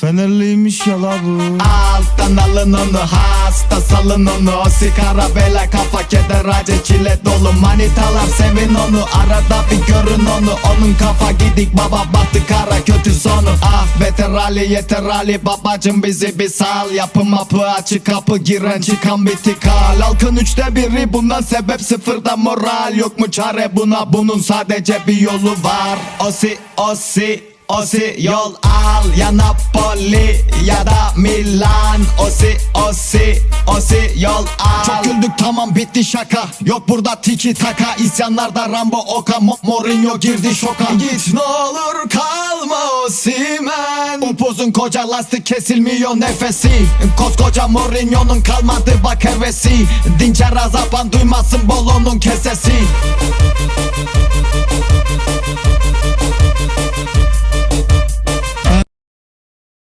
Fenerliymiş ya la bu. Alttan alın onu hasta salın onu. Sigara bela kafa keder acı çile dolu. Manitalar sevin onu arada bir görün onu. Onun kafa gidik baba battı kara kötü sonu. Ah beter Ali yeter Ali babacım bizi bir sal. Yapı mapı açık kapı giren çıkan bitik hal Halkın üçte biri bundan sebep sıfırda moral. Yok mu çare buna bunun sadece bir yolu var. Osi osi Osi yol al ya Napoli ya da Milan. Osi osi osi yol al. Çok güldük tamam bitti şaka. Yok burada tiki taka isyanlarda Rambo Oka Mo- Mourinho girdi şoka. Git ne olur kalma Osimen Upuzun koca lastik kesilmiyor nefesi. Koskoca Mourinho'nun kalmadı bak hevesi. Dinçer azapan duymasın bolonun kesesi